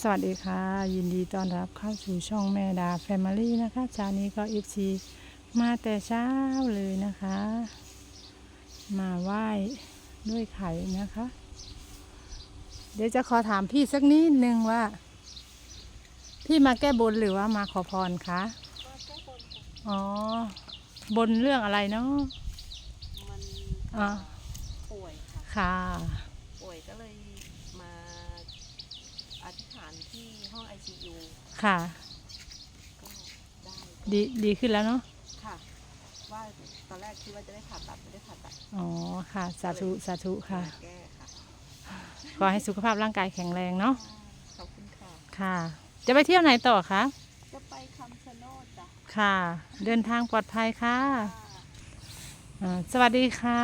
สวัสดีค่ะ ยินดีต้อนรับเข้าสู่ช่องแม่ดาแฟมิลี่นะคะเช้านี้ก็อีฟซีมาแต่เช้าเลยนะคะ มาไหว้ด้วยไข่นะคะ เดี๋ยวจะขอถามพี่สักนิดนึงว่า พี่มาแก้บนหรือว่ามาขอพรคะอ๋อบนเรื่องอะไรเนาะมันอ่าป่วยค่ะค่ะ ป่วยก็เลยมาอธิษฐานที่ห้อง ICU ค่ะก็ได้ดีดีขึ้นแล้วเนาะค่ะ ว่าตอนแรกคิดว่าจะได้ผ่าตัดไม่ได้ผ่าตัดอ๋อค่ะ สาธุสาธุค่ะมาแก้ค่ะขอให้สุขภาพร่างกายแข็งแรงเนาะขอบคุณค่ะ ค่ะ จะไปเที่ยวไหนต่อคะจะไปคำชะโนดจ้ะค่ะ เดินทางปลอดภัยค่ะอ่าสวัสดีค่ะ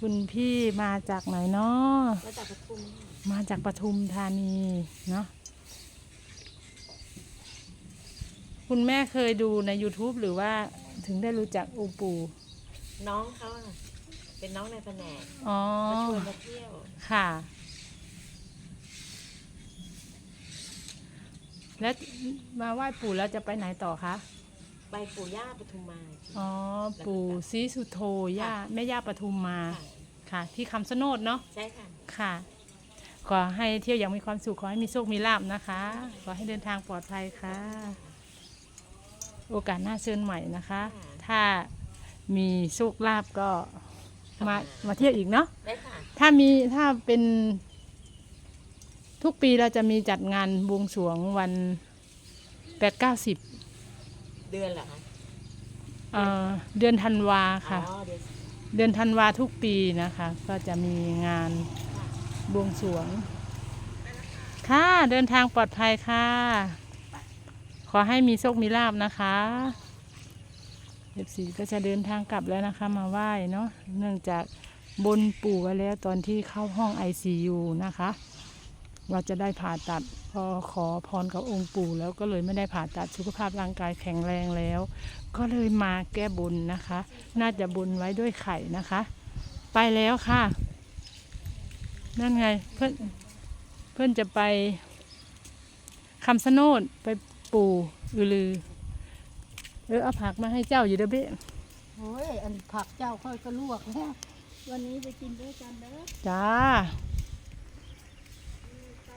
คุณพี่มาจากไหนเนาะ มาจากปทุม มาจากปทุมธานีเนาะคุณแม่เคยดูใน YouTube หรือว่าถึงได้รู้จักองค์ปู่น้องเขาอะเป็นน้องในแผนกอ๋อ มาชวนมาเที่ยว ค่ะ แล้วมาไหว้ปู่แล้วจะไปไหนต่อคะ ไปปู่ย่าปทุมมาอ๋อ ปู่ศรีสุโธย่าแม่ย่าปทุมมา ค่ะ ค่ะ ที่คำสนดเนาะ ใช่ค่ะ ค่ะ ขอให้เที่ยวอย่างมีความสุขขอให้มีโชคมีลาบนะคะ ขอให้เดินทางปลอดภัยค่ะ โอกาสหน้าเชิญใหม่นะคะ ถ้ามีโชคลาบก็มามาเที่ยวอีกเนาะได้ค่ะ ถ้ามีถ้าเป็นทุกปีเราจะมีจัดงานบวงสรวงวันแปดเก้าสิบเดือนเหรอคะเดือนธันวาค่ะ อ๋อเดือน เดือนธันวาทุกปีนะคะ ก็จะมีงาน บวงสรวง ค่ะเดินทางปลอดภัยค่ะ ขอให้มีโชคมีลาบนะคะเอฟซีก็จะเดินทางกลับแล้วนะคะ มาไหว้เนาะเนื่องจากบนปู่ไว้แล้วตอนที่เข้าห้อง ICU นะคะ ว่าจะได้ผ่าตัดพอขอพรกับองค์ปู่แล้วก็เลยไม่ได้ผ่าตัดสุขภาพร่างกายแข็งแรงแล้ว ก็เลยมาแก้บนนะคะ น่าจะบนไว้ด้วยไข่นะคะ ไปแล้วค่ะ นั่นไงเพื่อนเพื่อนจะไปคำสนดไปปู่อือลือ เออเอาผักมาให้เจ้าอยู่เด้อเบ้โอ้ยอันผักเจ้าค่อยก็ลวกแล้ววันนี้ไปกินด้วยกันเด้อจ้า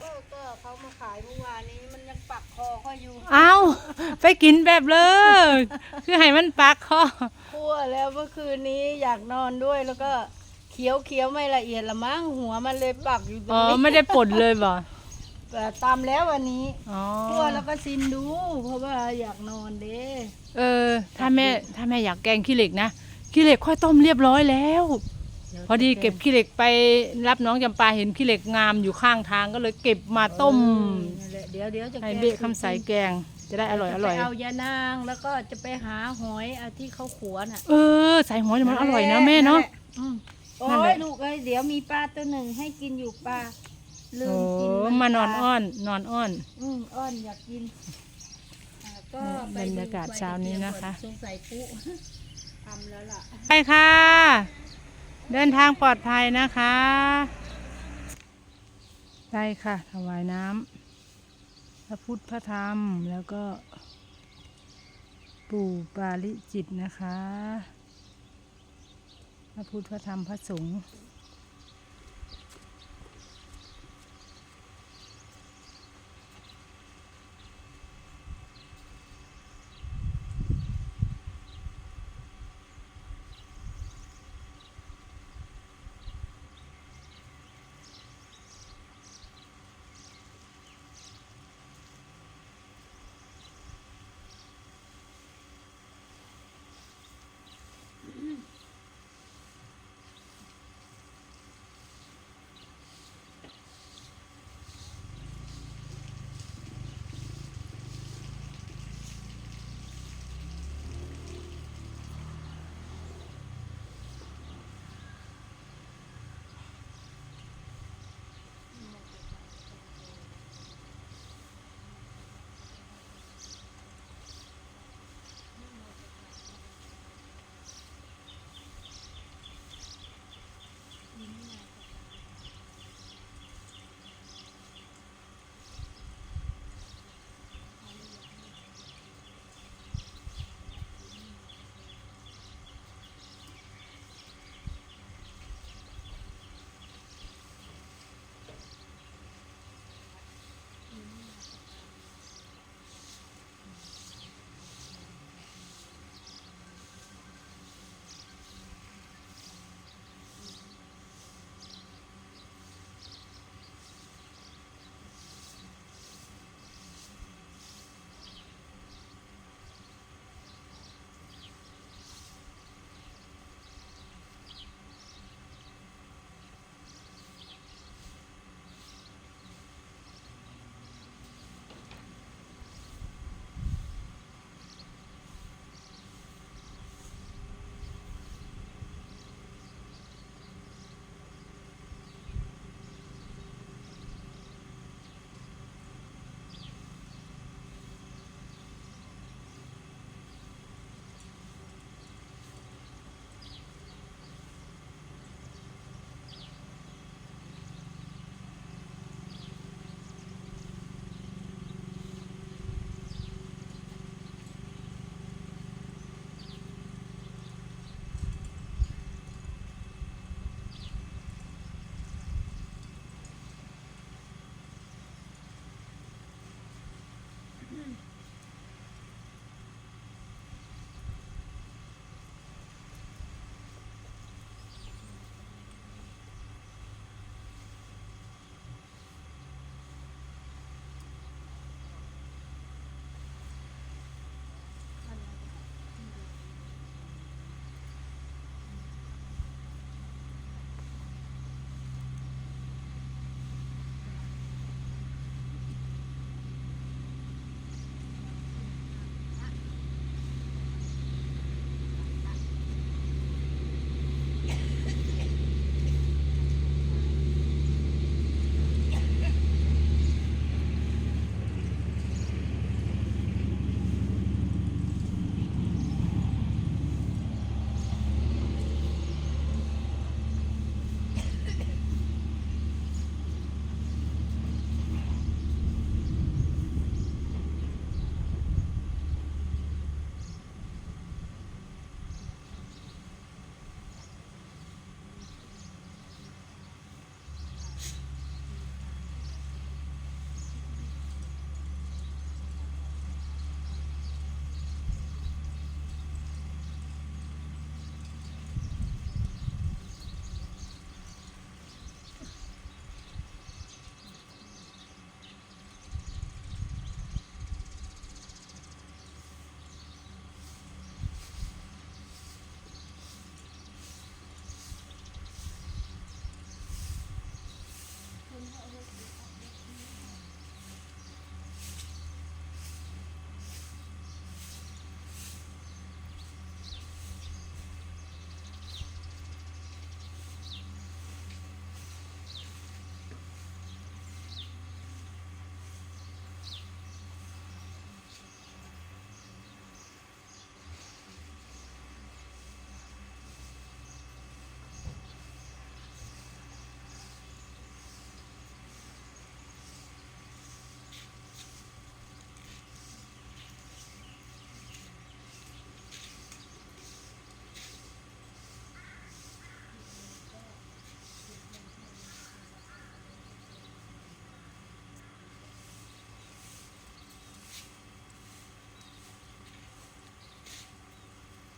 ก็ก็เขามาขายเมื่อวานนี้มันยังปักคอค่อยอยู่เอาไปกินแบบเลยคือให้มันปักคอคั่วแล้วเมื่อคืนนี้อยากนอนด้วยแล้วก็ เคี้ยวเคี้ยวไม่ละเอียดละมั้งหัวมันเลยปักอยู่ตรอ๋งอนี้ไม่ได้ป่นเลยบ่แต่ตามแล้ววันนี้อ๋อคั่วแล้วก็ซิมดู เพราะว่าอยากนอนเด้เออ ถ้าแม่ถ้าแม่อยากแกงขี้เหล็กนะขี้เหล็กค่อยต้มเรียบร้อยแล้ว พอดีเก็บขี้เหล็กไปรับน้องจำปาเห็นขี้เหล็กงามอยู่ข้างทางก็เลยเก็บมาต้มนั่นแหละเดี๋ยวเดี๋ยวจะให้แกงเบะคำใสแกงจะได้อร่อยอร่อยจะไปเอายานางแล้วก็จะไปหาหอยอาที่เขาขวนอะ เออใส่หัวเนี่ยมันอร่อยนะแม่เนาะ อืม โอ้นั่นแหยละ ลูกเอ้ยเดี๋ยวมีปลาตัวหนึ่งให้กินอยู่ปลาลืโอ้มกินมานอนปลอ้อน นอนอ้อน อืมอ้อนอยากกินอ่าก็บรรยากาศเช้านี้นะคะ สงสัยปุ๊ทำแล้วล่ะ ไปค่ะ เดินทางปลอดภัยนะคะได้ค่ะ ถวายน้ำพระพุทธพระธรรมแล้วก็ ปู่ปาลิจิตนะคะ พระพุทธพระธรรมพระสงฆ์